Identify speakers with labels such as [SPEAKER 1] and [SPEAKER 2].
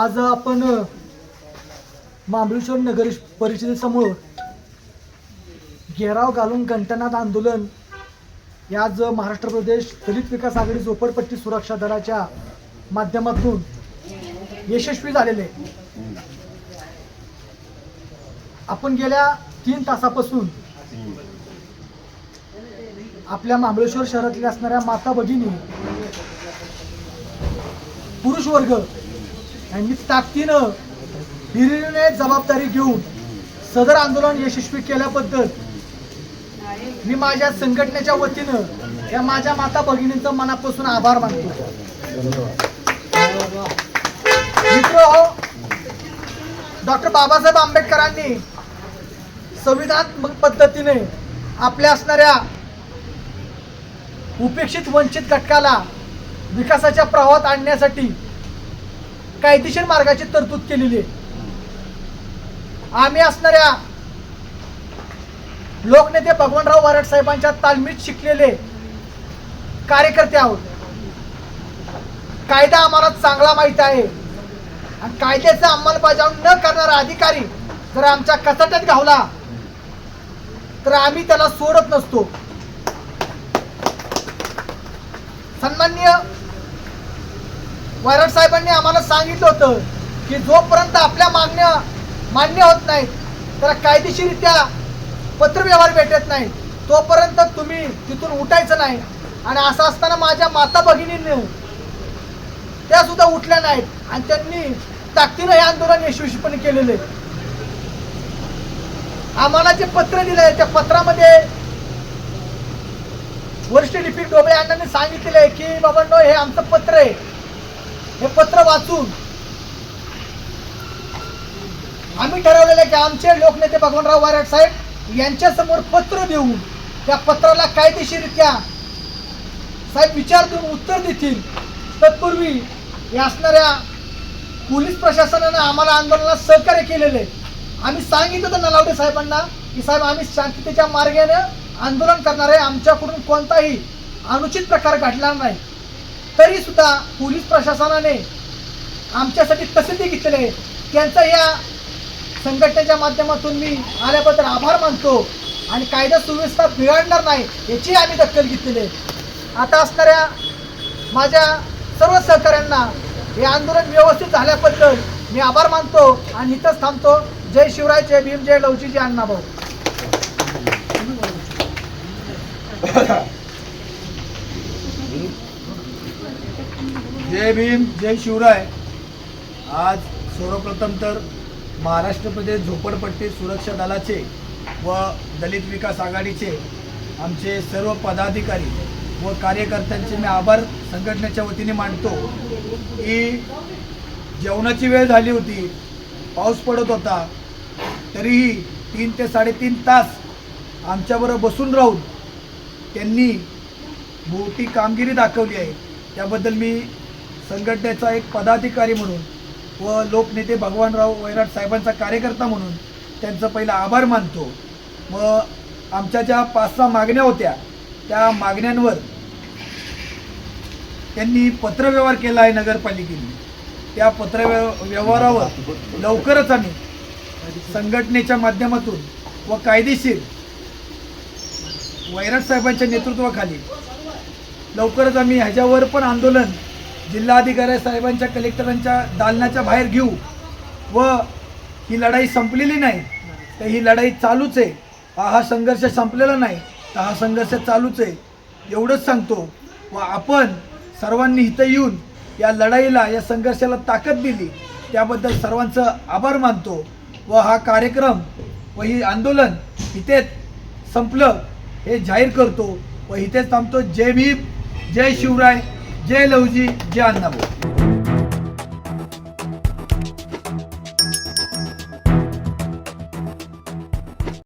[SPEAKER 1] आज आपण महाबळेश्वर नगर परिषदेसमोर घेराव घालून घंटनाद आंदोलन या आज महाराष्ट्र प्रदेश दलित विकास आघाडी झोपडपट्टी सुरक्षा दलाच्या माध्यमातून यशस्वी झालेले. आपण गेल्या तीन तासापासून आपल्या महाबळेश्वर शहरातल्या असणाऱ्या माता भगिनी पुरुष वर्ग यांनी ताकदीनं हिरिरीने जबाबदारी घेऊन सदर आंदोलन यशस्वी केल्याबद्दल मी माझ्या संघटनेच्या वतीनं या माझ्या माता भगिनींचं मनापासून आभार मानतो. मित्र हो, डॉक्टर बाबासाहेब आंबेडकरांनी संविधानात्मक पद्धतीने आपल्या असणाऱ्या उपेक्षित वंचित घटकाला विकासाच्या प्रवाहात आणण्यासाठी कायदेशीर मार्गाची तरतूद केलेली आहे. आम्ही असणाऱ्या लोकनेते भगवानराव वारड साहेबांच्या तालमीत शिकलेले कार्यकर्ते आहोत. कायदा आम्हाला चांगला माहीत आहे. आणि कायद्याचं अंमलबजावणी न करणारा अधिकारी जर आमच्या कचाट्यात घावला तर आम्ही त्याला सोडत नसतो. सन्माननीय वायरट साहेबांनी आम्हाला सांगितलं होतं की जोपर्यंत आपल्या मागण्या मान्य होत नाहीत तर कायदेशीरित्या पत्रव्यवहार भेटत नाही तोपर्यंत तुम्ही तिथून उठायचं नाही. आणि असं असताना माझ्या माता भगिनींनी त्या सुद्धा उठल्या नाहीत आणि त्यांनी ताकदीनं हे आंदोलन यशस्वीपणे केलेले आम्हाला जे पत्र दिलंय त्या पत्रामध्ये वरिष्ठ लिपिक डोबळे अण्णांनी सांगितलेलं आहे की बाबांनो हे आमचं पत्र आहे. हे पत्र वाचून आम्ही ठरवलेलं आहे की आमचे लोकनेते भगवानराव वाराट साहेब यांच्या समोर पत्र देऊन त्या पत्राला कायदेशीरित्या साहेब विचार देऊन उत्तर देतील. तत्पूर्वी या असणाऱ्या पोलीस प्रशासनानं आम्हाला आंदोलनात सहकार्य केलेले आम्ही सांगितलं तर नलावडे साहेबांना की साहेब आम्ही शांततेच्या मार्गाने आंदोलन करणार आहे. आमच्याकडून कोणताही अनुचित प्रकार घडला नाही. तरी सुद्धा पोलीस प्रशासनाने आमच्यासाठी तसदी घेतलेले आहे. त्यांचा या संघटनेच्या माध्यमातून मी आल्याबद्दल आभार मानतो आणि कायदा सुव्यवस्था बिघडणार नाही याची आम्ही दखल घेतलेली आहे. आता असणाऱ्या माझ्या सर्व सहकाऱ्यांना हे आंदोलन व्यवस्थित झाल्याबद्दल मी आभार मानतो आणि इथंच थांबतो. जय शिवराय जय भीम जय लवची जय अण्णाभाऊ.
[SPEAKER 2] जय भीम जय शिवराय. आज सर्वप्रथम तर महाराष्ट्रमध्ये झोपडपट्टी सुरक्षा दलाचे व दलित विकास आघाडीचे आमचे सर्व पदाधिकारी व कार्यकर्त्यांचे मी आभार संघटनेच्या वतीने मांडतो की जेवणाची वेळ झाली होती पाऊस पडत होता तरीही तीन ते साडेतीन तास आमच्याबरोबर बसून राहून त्यांनी मोठी कामगिरी दाखवली आहे. त्याबद्दल मी संघटनेचा एक पदाधिकारी म्हणून व लोकनेते भगवानराव वैराट साहेबांचा कार्यकर्ता म्हणून त्यांचं पहिला आभार मानतो. व आमच्या ज्या पाच सहा मागण्या होत्या त्या मागण्यांवर त्यांनी पत्रव्यवहार केला आहे नगरपालिकेने. त्या पत्रव्यव व्यवहारावर लवकरच आम्ही संघटनेच्या माध्यमातून व कायदेशीर वैराट साहेबांच्या नेतृत्वाखाली लवकरच आम्ही ह्याच्यावर पण आंदोलन जिल्हाधिकारी साहेबांच्या कलेक्टरांच्या दालनाच्या बाहेर घेऊ व ही लढाई संपलेली नाही तर ही लढाई चालूच आहे. हा हा संघर्ष संपलेला नाही तर हा संघर्ष चालूच आहे. एवढंच सांगतो. व आपण सर्वांनी इथं येऊन या लढाईला या संघर्षाला ताकद दिली. त्याबद्दल सर्वांचं आभार मानतो. व हा कार्यक्रम व ही आंदोलन इथेच संपलं हे जाहीर करतो. व इथेच थांबतो. जय भीम जय शिवराय. जय लवजी जय अण्णाभाऊ